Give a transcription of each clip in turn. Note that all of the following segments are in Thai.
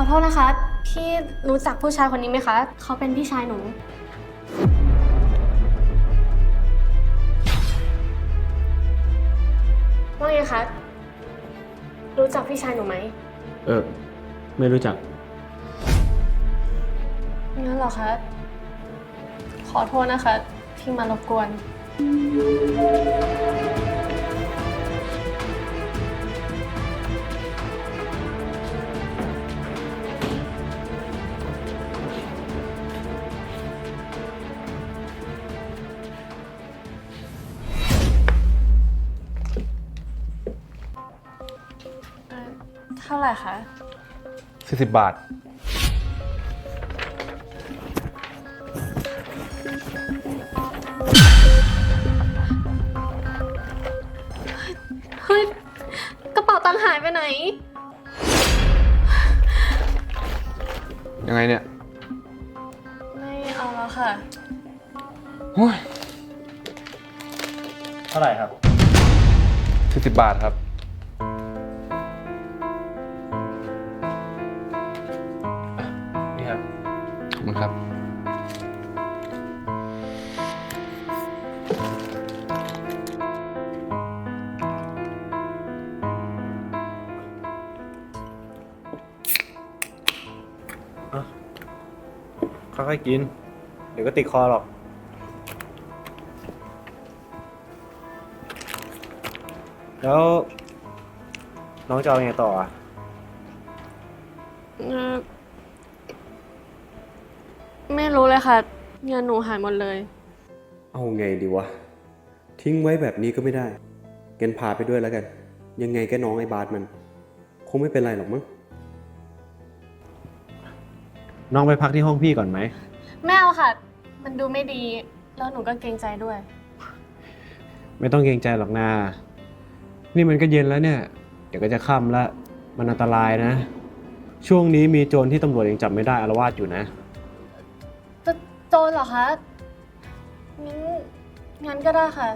อโทษนะคะ พี่รู้จักผู้ชายคนนี้ไหมคะ เขาเป็นพี่ชายหนู ว่าไงคะ รู้จักพี่ชายหนูไหม เออ ไม่รู้จัก งั้นเหรอคะ ขอโทษนะคะ ที่มารบกวน ร่คะ 40 บาท เฮ้ย กระเป๋าตังค์หายไปไหน ยังไงเนี่ยไม่เอาแล้วค่ะ โอ้ยเท่าไหร่ครับ 40 บาทครับ อยๆกิน เดี๋ยวก็ติดคอหรอก แล้ว น้องจะเอาไงต่ออะเอ่อไม่รู้เลยค่ะ เงินหนูหายหมดเลย เอาไงดีวะ ทิ้งไว้แบบนี้ก็ไม่ได้งั้นพาไปด้วยแล้วกัน ยังไงก็น้องไอ้บาสมัน คงไม่เป็นไรหรอกมั้ง น้องไปพักที่ห้องพี่ก่อนไหม ไม่เอาค่ะ มันดูไม่ดี แล้วหนูก็เกรงใจด้วย ไม่ต้องเกรงใจหรอกนา นี่มันก็เย็นแล้วเนี่ย เดี๋ยวก็จะค่ำแล้วมันอันตรายนะ ช่วงนี้มีโจรที่ตำรวจยังจับไม่ได้อารวาสอยู่นะ จะโจรเหรอคะงั้นงั้นก็ได้ค่ะ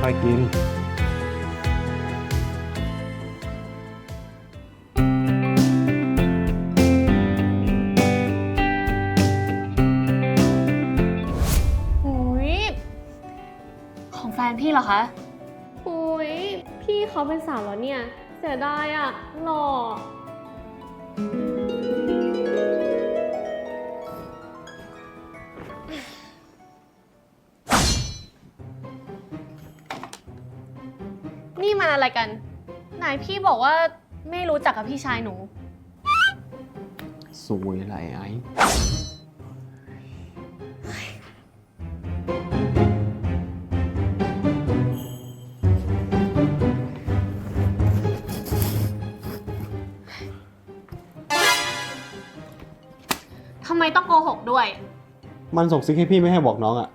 ค่อยๆกินอุ้ยของแฟนพี่เหรอคะอุ้ยพี่เขาเป็นสาวแล้วเนี่ย เสียดายอะหล่อ อะไรกัน ไหนพี่บอกว่าไม่รู้จักกับพี่ชายหนู สวยไรไอ้ทำไมต้องโกหกด้วย มันส่งซิกให้พี่ไม่ให้บอกน้องอะ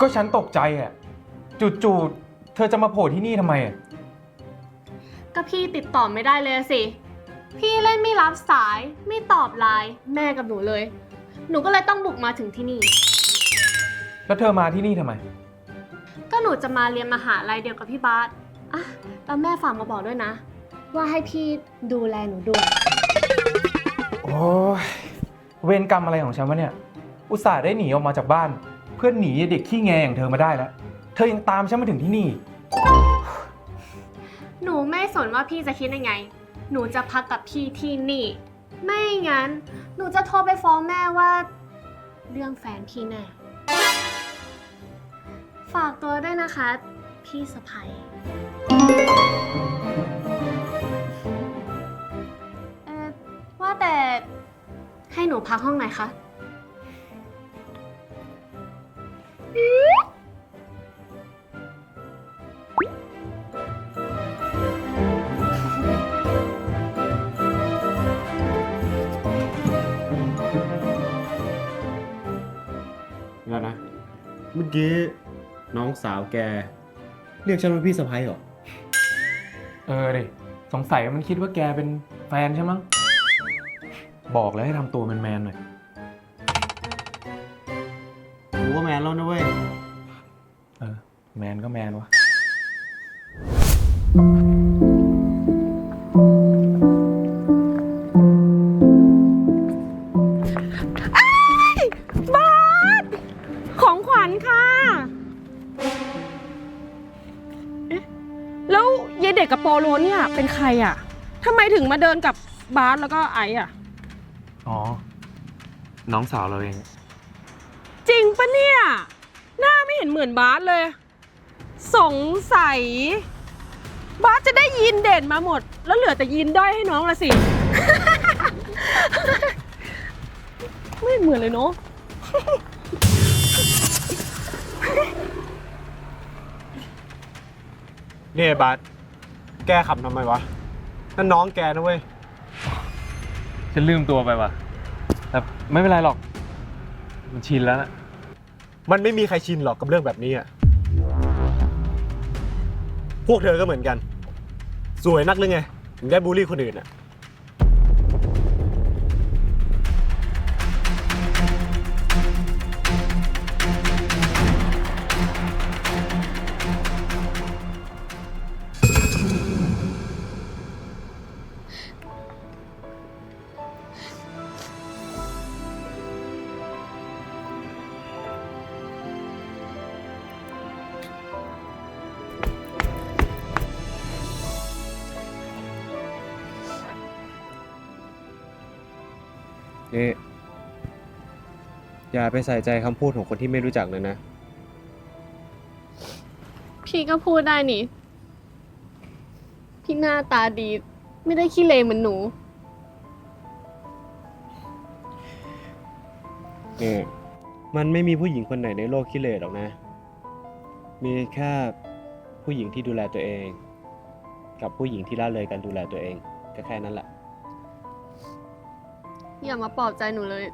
ก็ฉันตกใจอะจู่ๆ เธอจะมาโผล่ที่นี่ทำไมอะก็พี่ติดต่อไม่ได้เลยอะสิ พี่เล่นไม่รับสาย ไม่ตอบไลน์แม่กับหนูเลย หนูก็เลยต้องบุกมาถึงที่นี่ แล้วเธอมาที่นี่ทำไม ก็หนูจะมาเรียนมหาลัยเดียวกับพี่บาสอะแล้วแม่ฝากมาบอกด้วยนะ ว่าให้พี่ดูแลหนูด้วย โอ้ยเวรกรรมอะไรของฉันวะเนี่ย อุตส่าห์ได้หนีออกมาจากบ้าน เพื่อนหนีเด็กขี้แงอย่างเธอมาได้แล้ว เธอยังตามฉันมาถึงที่นี่ หนูไม่สนว่าพี่จะคิดยังไง หนูจะพักกับพี่ที่นี่ ไม่งั้น หนูจะโทรไปฟ้องแม่ว่า เรื่องแฟนพี่แน่ฝากตัวด้วยนะคะ พี่สะพ้ยเอ่อว่าแต่ให้หนูพักห้องไหนคะ มื่อกี้น้องสาวแก เรียกฉันว่าพี่สะพ้ยเหรอ เออดิ สงสัยมันคิดว่าแกเป็นแฟนใช่มั้ง บอกแล้วให้ทำตัวแมนๆหน่อยกูก็แมนแล้วนะเว้ย เออ แมนก็แมนวะ ยายเด็กกับโปโลเนี่ยเป็นใครอะทำไมถึงมาเดินกับบาสแล้วก็ไอซ์อะ อ๋อ น้องสาวเราเอง จริงปะเนี่ย หน้าไม่เห็นเหมือนบาสเลย สงสัย บาสจะได้ยีนเด่นมาหมด แล้วเหลือแต่ยีนด้อยให้น้องละสิ ไม่เหมือนเลยเนาะนี่ไอ้บาส แกขับทำไมวะ นั่นน้องแกนะเว้ย ฉันลืมตัวไปว่ะ แต่ไม่เป็นไรหรอก มันชินแล้วนะมันไม่มีใครชินหรอกกับเรื่องแบบนี้อะพวกเธอก็เหมือนกัน สวยนักหรือไง ถึงได้บูลลี่คนอื่นอะ นี่อย่าไปใส่ใจคำพูดของคนที่ไม่รู้จักเลยนะ พี่ก็พูดได้นี่ พี่หน้าตาดี ไม่ได้ขี้เลเหมือนหนู นี่ มันไม่มีผู้หญิงคนไหนในโลกขี้เหร่หรอกนะ มีแค่ผู้หญิงที่ดูแลตัวเอง กับผู้หญิงที่ละเลยการดูแลตัวเองก็แค่นั้นแหละ อย่ามาปลอบใจหนูเลย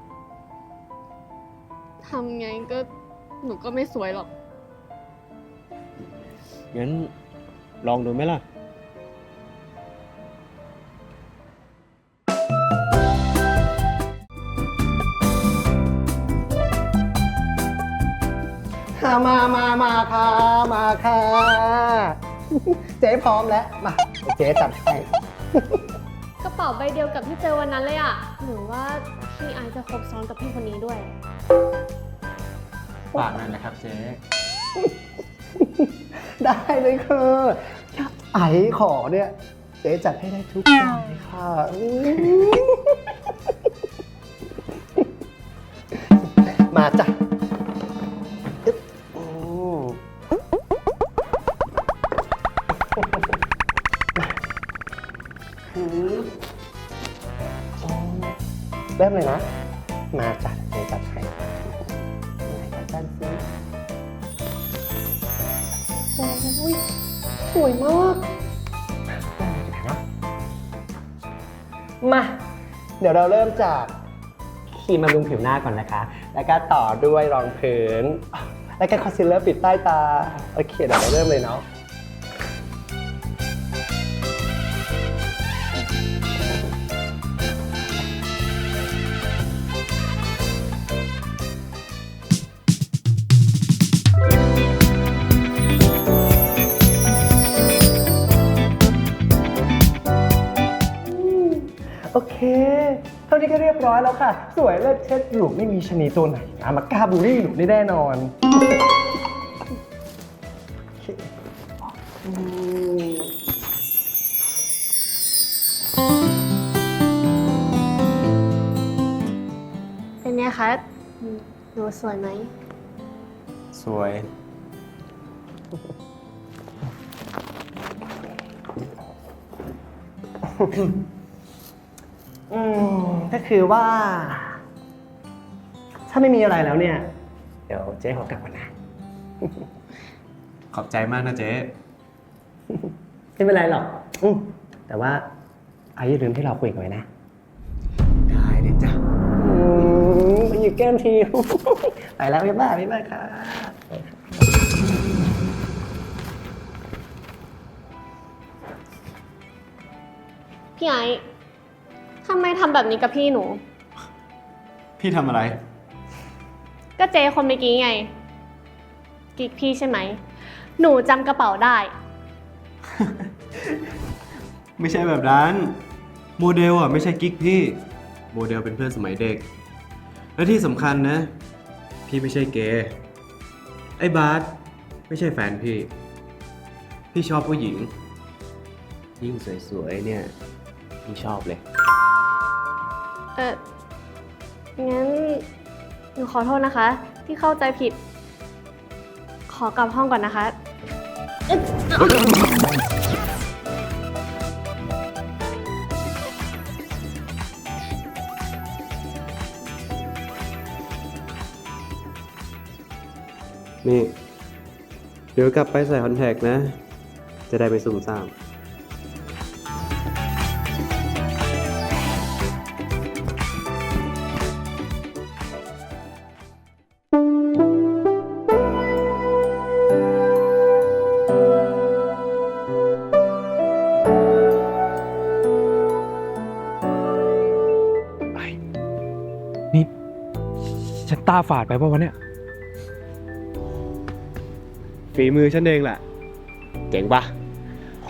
ทำไงก็หนูก็ไม่สวยหรอก งั้นลองดูไหมล่ะค่ะมามามาค่ะ มาค่ะ เจ๊พร้อมแล้ว มาเดี๋ยวเจ๊จัดให้ กระเป๋าใบเดียวกับที่เจอวันนั้นเลยอะหรือว่าพี่ไอซ์จะคบซ้อนกับพี่คนนี้ด้วย ฝากหน่อยนะครับเจ๊ได้เลยค่ะถ้าไอ้ขอเนี่ยเจ๊จัดให้ได้ทุกอย่างเลยค่ะอื้อมาจ้ะ ริ่มเลยนะ มาจัดเจ๊จัดให้ไหนกันบ้านซิโอ้ยสวยมากมา เดี๋ยวเราเริ่มจากครีมบำรุงผิวหน้าก่อนนะคะ แล้วก็ต่อด้วยรองพื้น แล้วก็คอนซีลเลอร์ปิดใต้ตา โอเค เดี๋ยวเราเริ่มเลยเนาะ เคเท่านี้ก็เรียบร้อยแล้วค่ะ สวยเลิศเช็ดหลูกไม่มีชะนีตัวไหนนะมากล้าบูลลี่หลูกได้แน่นอนโอเคอืมเป็นไงคะอืมหนูสวยไหม สวย อืมก็คือว่า ถ้าไม่มีอะไรแล้วเนี่ย เดี๋ยวเจ๊ขอกลับก่อนนะ ขอบใจมากนะเจ๊ ไม่เป็นไรหรอกอืมแต่ว่าไอ้อย่าลืมที่เราคุยกันไว้นะ ได้เลยจ้ะอืมไปหยิบแก้มที ไปแล้วบ๊ายบายบ๊ายบายค่ะพี่ไอซ์ทำไมทำแบบนี้กับพี่หนู พี่ทำอะไร ก็เจคนเมื่อกี้ไง กิ๊กพี่ใช่ไหม หนูจำกระเป๋าได้ ไม่ใช่แบบนั้น โมเดลอะไม่ใช่กิ๊กพี่ โมเดลเป็นเพื่อนสมัยเด็ก และที่สำคัญนะ พี่ไม่ใช่เกย์ไอ้บาสไม่ใช่แฟนพี่ พี่ชอบผู้หญิง ยิ่งสวยๆเนี่ย พี่ชอบเลย เอองั้นหนูขอโทษนะคะ ที่เข้าใจผิด ขอกลับห้องก่อนนะคะ นี่ เดี๋ยวกลับไปใส่คอนแทคนะ จะได้ไปสุ่มซ่าม ฝาดไปป่าวะเนี่ย ฝีมือฉันเองแหละ เจ๋งปะ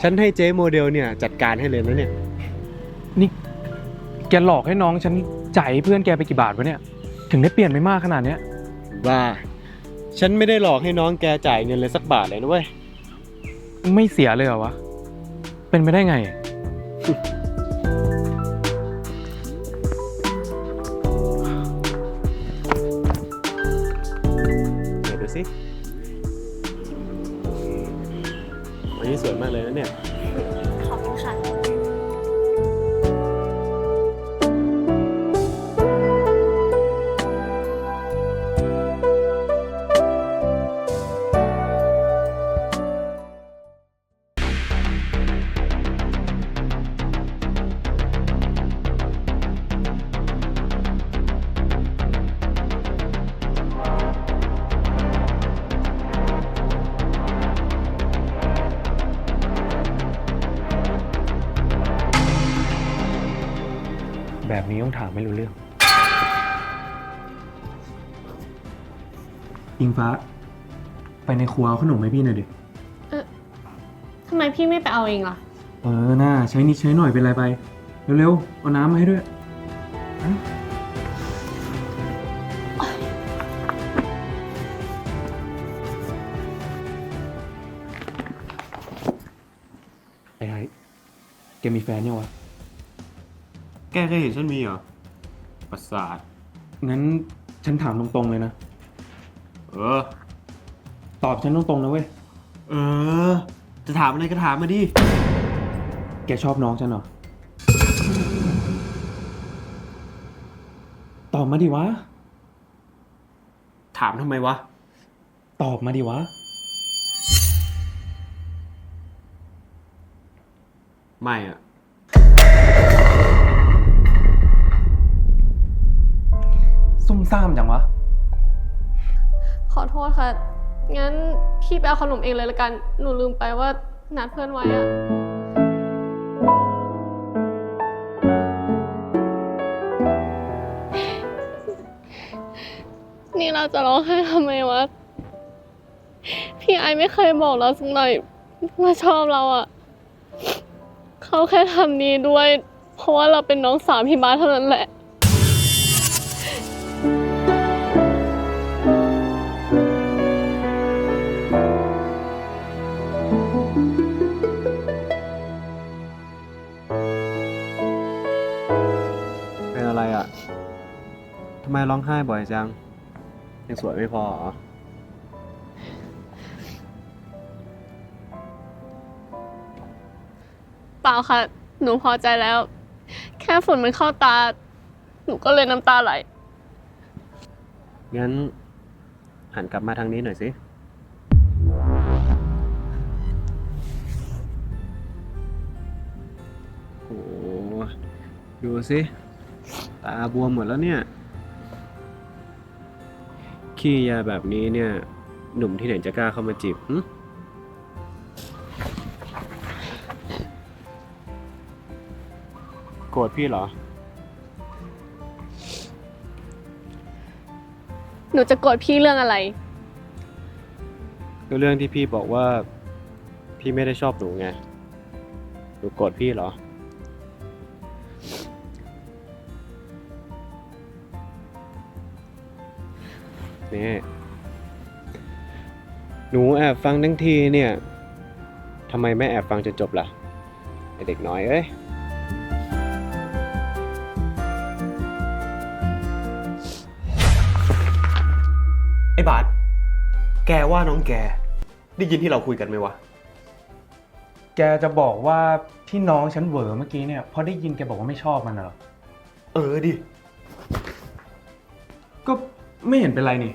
ฉันให้เจ๊โมเดลเนี่ยจัดการให้เลยนะเนี่ยนี่แกหลอกให้น้องฉันจ่ายให้เพื่อนแกไปกี่บาทวะเนี่ย ถึงได้เปลี่ยนไปมากขนาดเนี้ย ว่า ฉันไม่ได้หลอกให้น้องแกจ่ายเงินเลยสักบาทเลยนะเว้ย ไม่เสียเลยเหรอวะ เป็นไปได้ไง นี้สวยมากเลยนะเนี่ย ขอบคุณค่ะ แบบนี้ต้องถามไม่รู้เรื่องอิงฟ้า ไปในครัวเอาขนมให้พี่หน่อยดิทำไมพี่ไม่ไปเอาเองล่ะ เออน่าใช้นิดใช้หน่อยเป็นไรไป เร็วๆ เอาน้ำมาให้ด้วยอะไอ้ไอ้แกมีแฟนยังวะ แกเคยเห็นฉันมีเหรอ ประสาท งั้นฉันถามตรงๆเลยนะ เออ ตอบฉันตรงๆนะเว้ย เออ จะถามอะไรก็ถามมาดิ แกชอบน้องฉันเหรอ ตอบมาดิวะ ถามทำไมวะ ตอบมาดิวะ ไม่อะ ซ่ามจังวะ ขอโทษค่ะ งั้นพี่ไปเอาขนมเองเลยละกัน หนูลืมไปว่านัดเพื่อนไว้อะนี่เราจะร้องไห้ทำไมวะ พี่ไอไม่เคยบอกเราสักหน่อยว่าชอบเราอะเขาแค่ทำนี้ด้วย เพราะว่าเราเป็นน้องสาวพี่บาสเท่านั้นแหละ องไห้บ่อยจัง ยังสวยไม่พอเหรอเปล่าค่ะ หนูพอใจแล้ว แค่ฝุ่นมันเข้าตา หนูก็เลยน้ำตาไหล งั้น หันกลับมาทางนี้หน่อยสิ โอ้โหดูสิ ตาบวมหมดแล้วเนี่ย ขี้ยาแบบนี้เนี่ย หนุ่มที่ไหนจะกล้าเข้ามาจีบหึโกรธพี่เหรอ หนูจะโกรธพี่เรื่องอะไร ก็เรื่องที่พี่บอกว่า พี่ไม่ได้ชอบหนูไง หนูโกรธพี่เหรอ นี่หนูแอบฟังทั้งทีเนี่ยทำไมไม่แอบฟังจนจบล่ะไอเด็กน้อยเอ้ยไอ้บาสแกว่าน้องแก ได้ยินที่เราคุยกันไหมวะ แกจะบอกว่าที่น้องฉันเหวอเมื่อกี้เนี่ยเพราะได้ยินแกบอกว่าไม่ชอบมันน่ะเหรอ เออดิ ก็ไม่เห็นเป็นไรนี่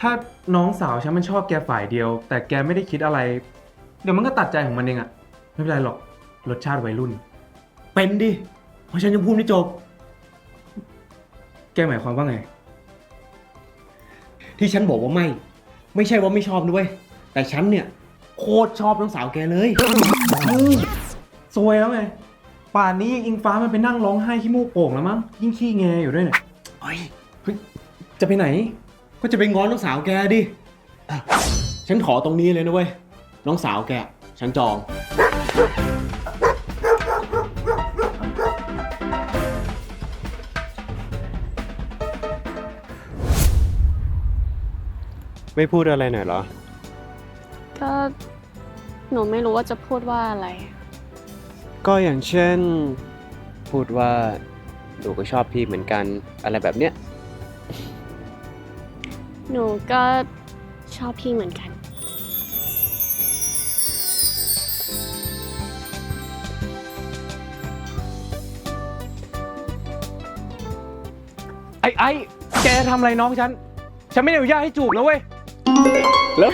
ถ้าน้องสาวฉันมันชอบแกฝ่ายเดียว แต่แกไม่ได้คิดอะไร เดี๋ยวมันก็ตัดใจของมันเองอะไม่เป็นไรหรอกรสชาติวัยรุ่น เป็นดิเพราะฉันยังพูดไม่จบ แกหมายความว่าไง ที่ฉันบอกว่าไม่ ไม่ใช่ว่าไม่ชอบด้วย แต่ฉันเนี่ย โคตรชอบน้องสาวแกเลยซวยแล้วไง ป่านนี้อิงฟ้ามันไปนั่งร้องไห้ขี้มูกโป่งแล้วมั้งยิ่งขี้แงอยู่ด้วยเนี่ยเฮ้ยเฮ้ยจะไปไหน ก็จะไปง้อน้องสาวแกดิอะฉันขอตรงนี้เลยนะเว้ย น้องสาวแก ฉันจอง ไม่พูดอะไรหน่อยเหรอ ก็หนูไม่รู้ว่าจะพูดว่าอะไร ก็อย่างเช่น พูดว่าหนูก็ชอบพี่เหมือนกันอะไรแบบเนี้ย หนูก็ชอบพี่เหมือนกัน ไอ้ไอ้แกทำอะไรน้องฉัน ฉันไม่ได้อนุญาตให้จูบแล้วเว้ย แล้ว